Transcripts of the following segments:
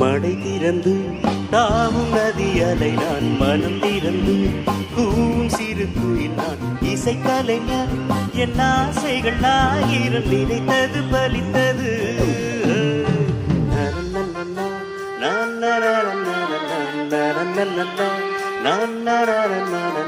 மடை திறந்து தாவும் நதி அலை நான் மனம் திறந்து கூவும் சிறு குயில் நான் இசை கலைஞர் என் ஆசைகள் ஆயிரம் நினைத்தது பலித்தது. நான் நான் நான் நான் நான் நான்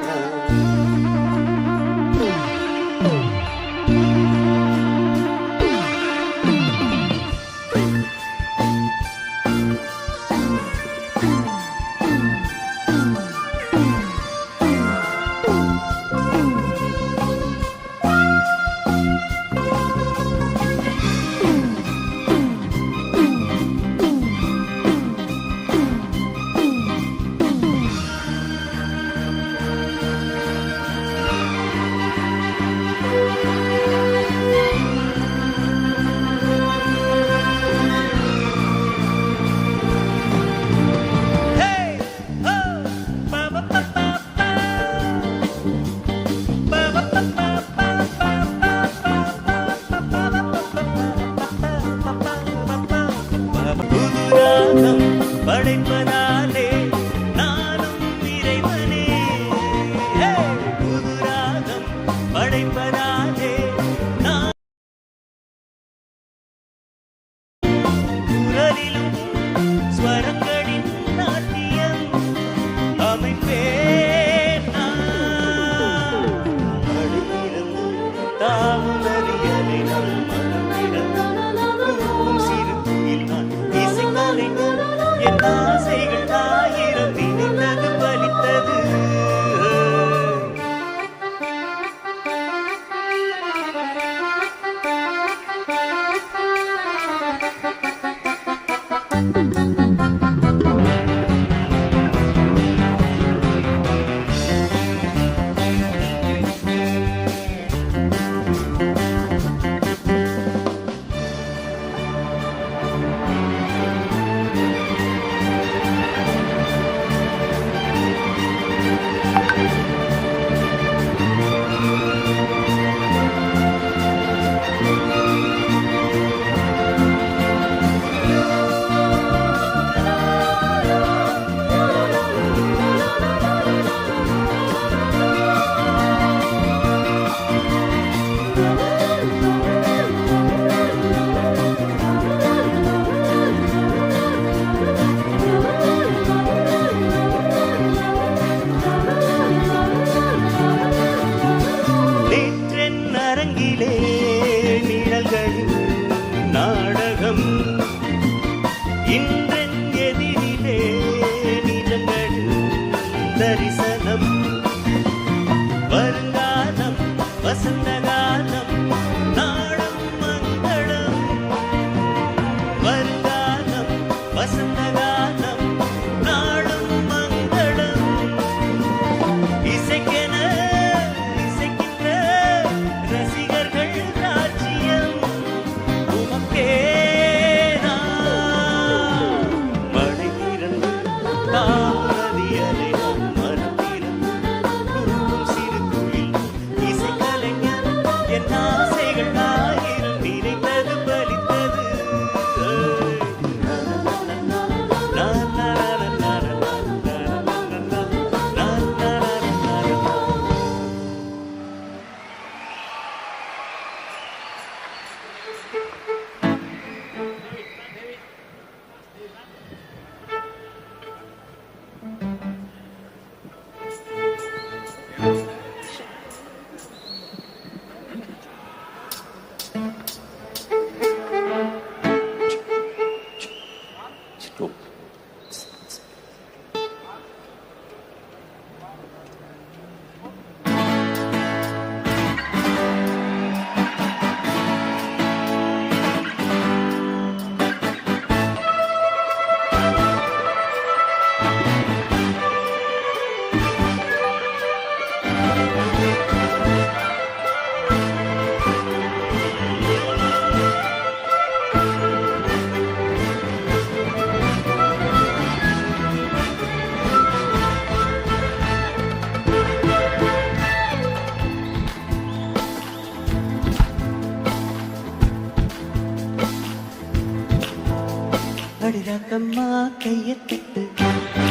கைய கட்டு. தட்டு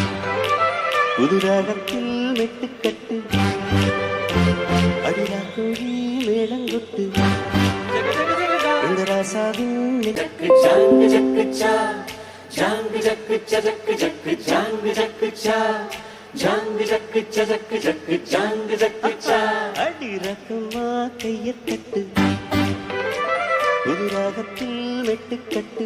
புது ராகத்தில் வெட்டுக்கட்டு அடிராக்கோழி மேளங்கொட்டு இந்த ராசாவின் நெக்கு ஜாங்கு ஜக்கு சா. ஜாங்கு ஜக்கு ஜக்கு ஜக்கு ஜாங்கு ஜக்கு சா. ஜாங்கு ஜக்கு ஜக்கு ஜக்கு ஜாங்கு ஜக்கு சா. அடிராக்கம்மா கையை தட்டு. புது ராகத்தில் வெட்டுக்கட்டு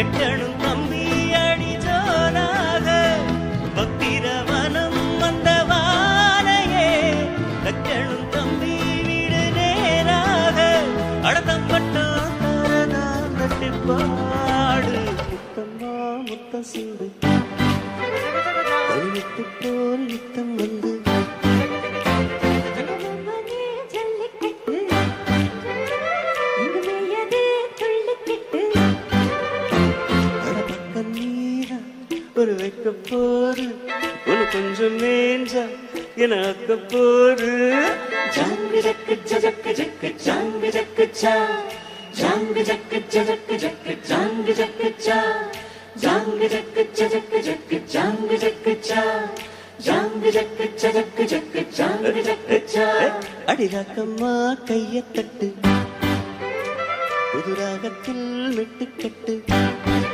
எட்டணும் தம்பி அடிஜோனாக பக்திரவனம் வந்தவானையே வானையே தம்பி வீடு நேராக. அடத்தம் பாடு முத்தம்மா முத்த சிந்து. அக்க போரு ஜாங்கு ஜக்கு ஜக்கு ஜக்கு ஜாங்கு ஜக்கு சா ஜாங்கு ஜக்கு ஜக்கு ஜக்கு ஜாங்கு ஜக்கு சா ஜாங்கு ஜக்கு ஜக்கு ஜக்கு ஜாங்கு ஜக்கு சா ஜாங்கு ஜக்கு ஜக்கு ஜக்கு ஜாங்கு ஜக்கு சா அடிராக்கம்மா கைய தட்டு. புதுராகத்தில் மெட்டுக்கட்டு மனே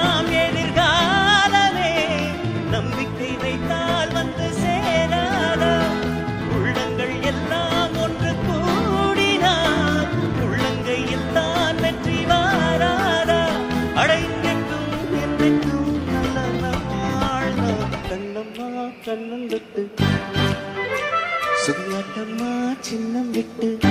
விட்டு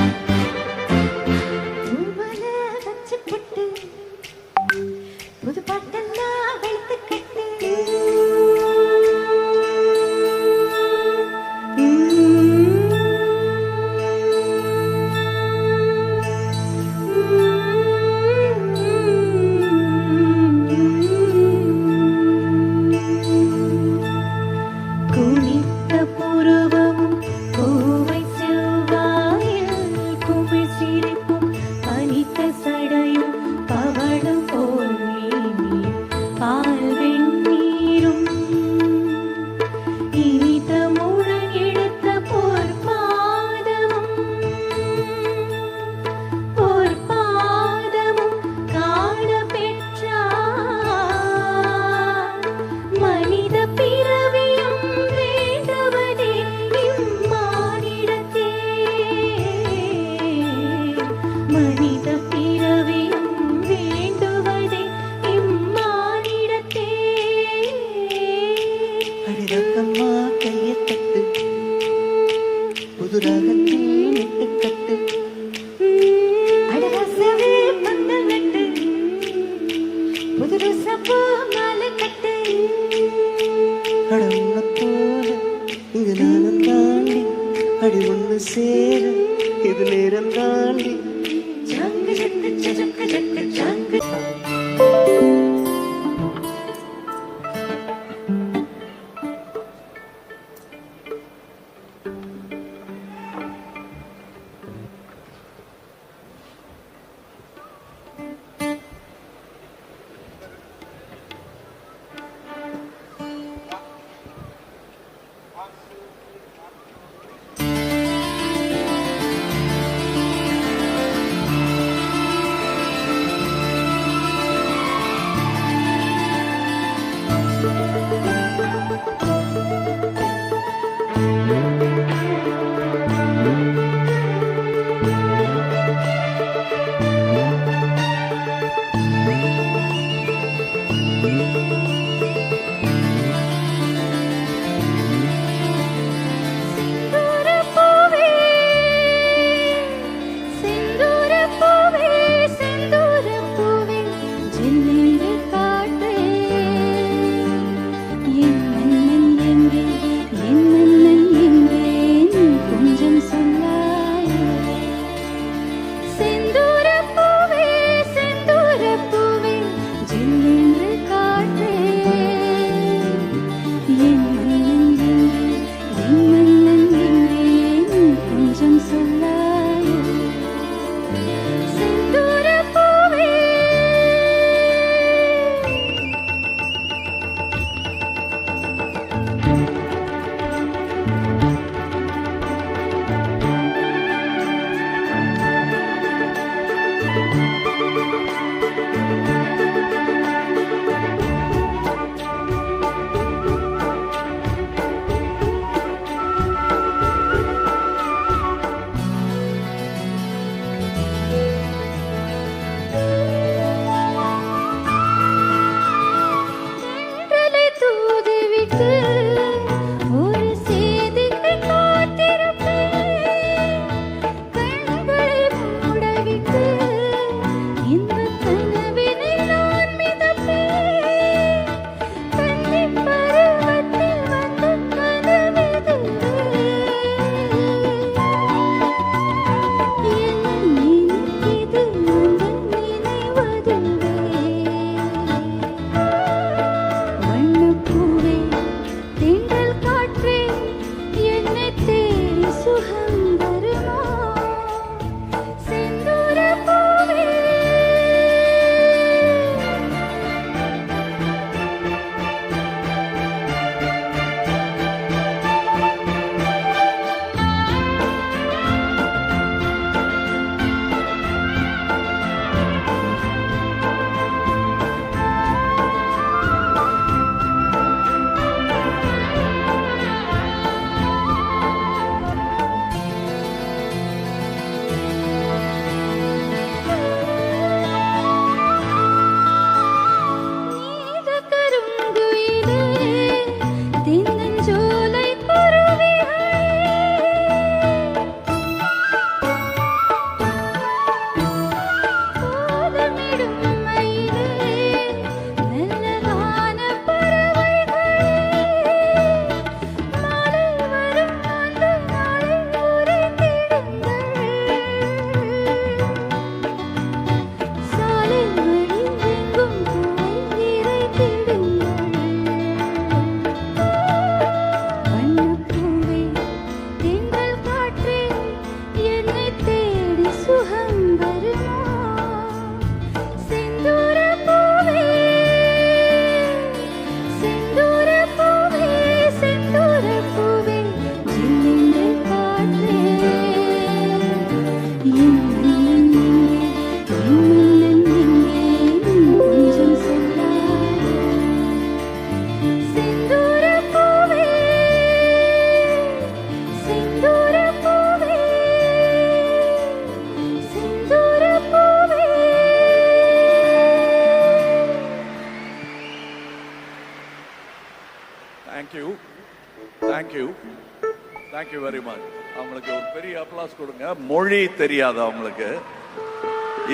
தெரியாது அவங்களுக்கு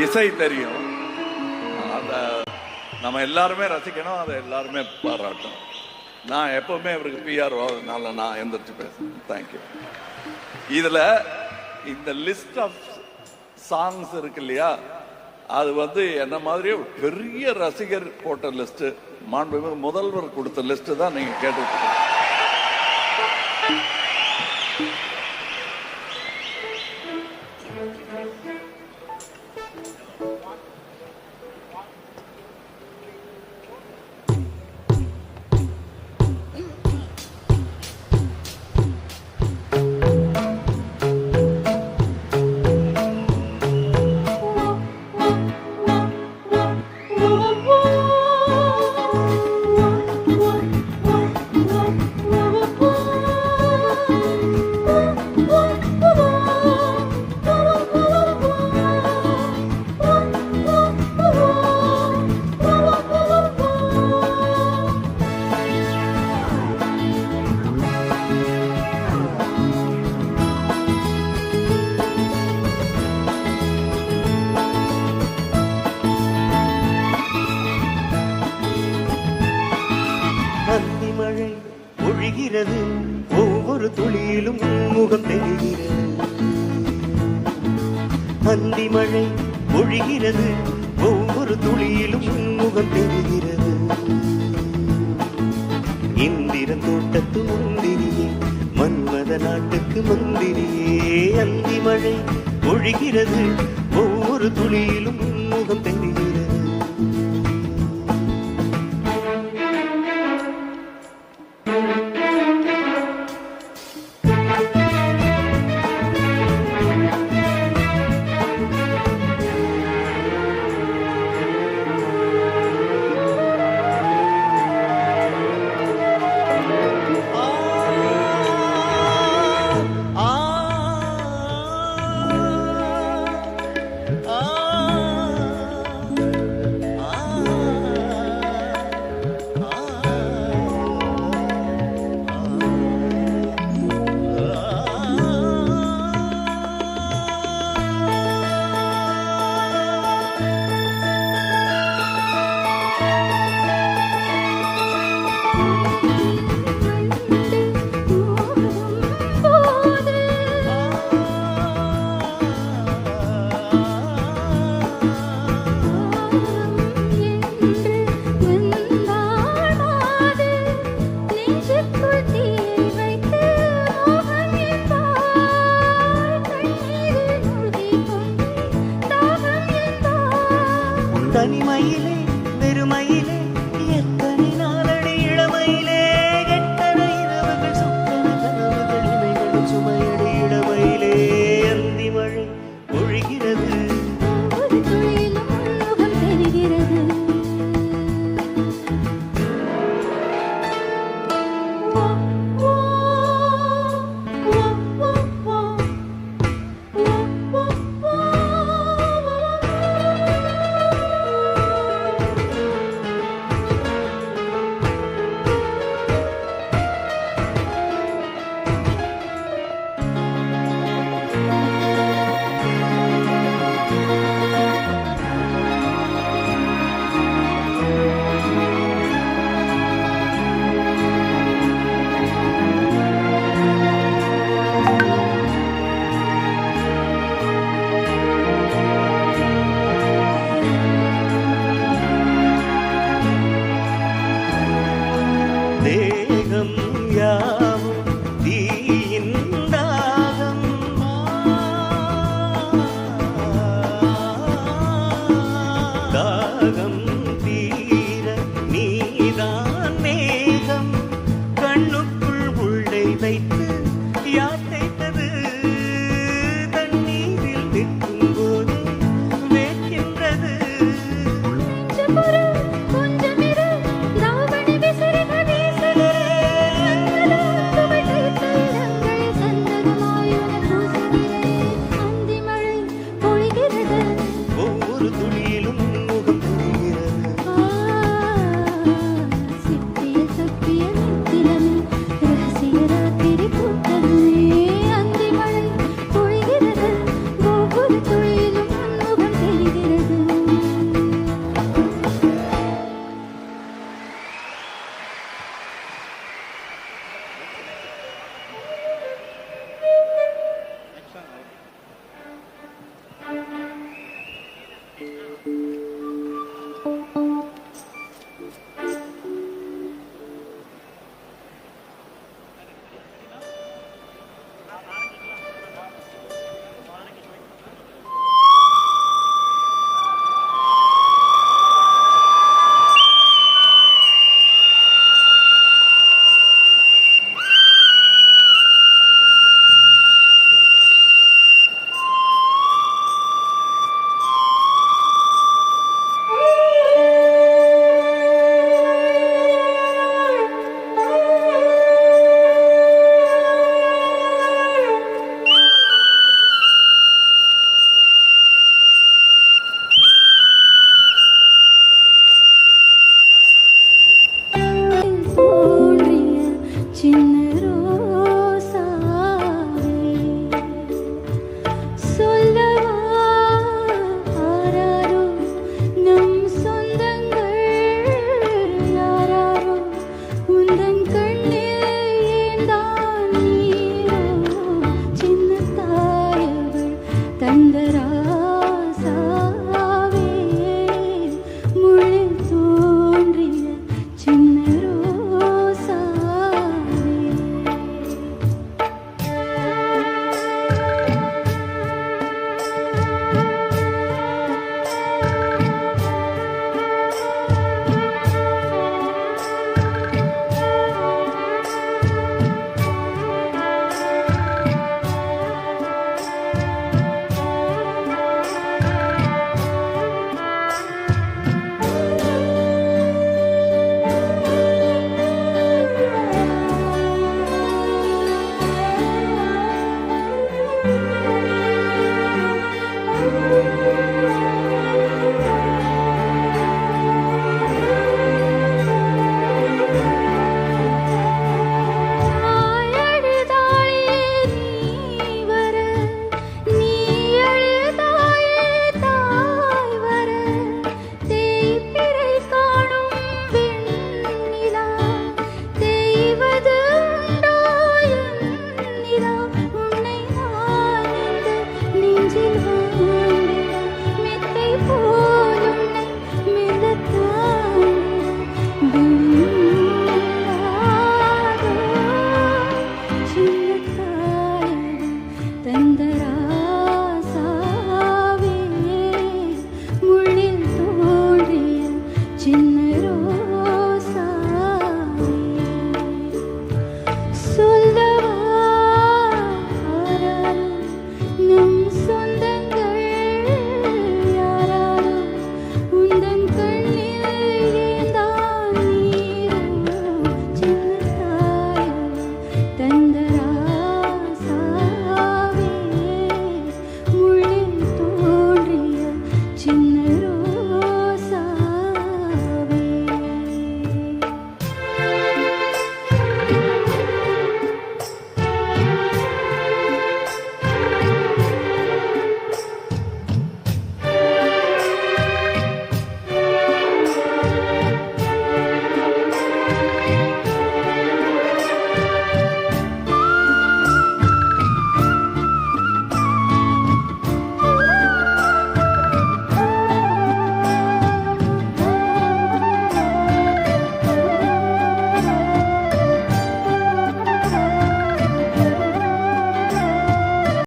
இசை தெரியும். அதை நம்ம எல்லாருமே ரசிக்கணும் அதை எல்லாருமே பாராட்டணும். நான் எப்பவுமே அவருக்கு பிஆர் அதனால நான் எந்திரிச்சு பேசுறேன். தேங்க்யூ இதுல இந்த லிஸ்ட் ஆஃப் சாங்ஸ் இருக்கு இல்லையா? அது வந்து என்ன மாதிரியே பெரிய ரசிகர் போட்ட லிஸ்ட் மாண்புமிகு முதல்வர் கொடுத்த லிஸ்ட் தான் நீங்க கேட்டு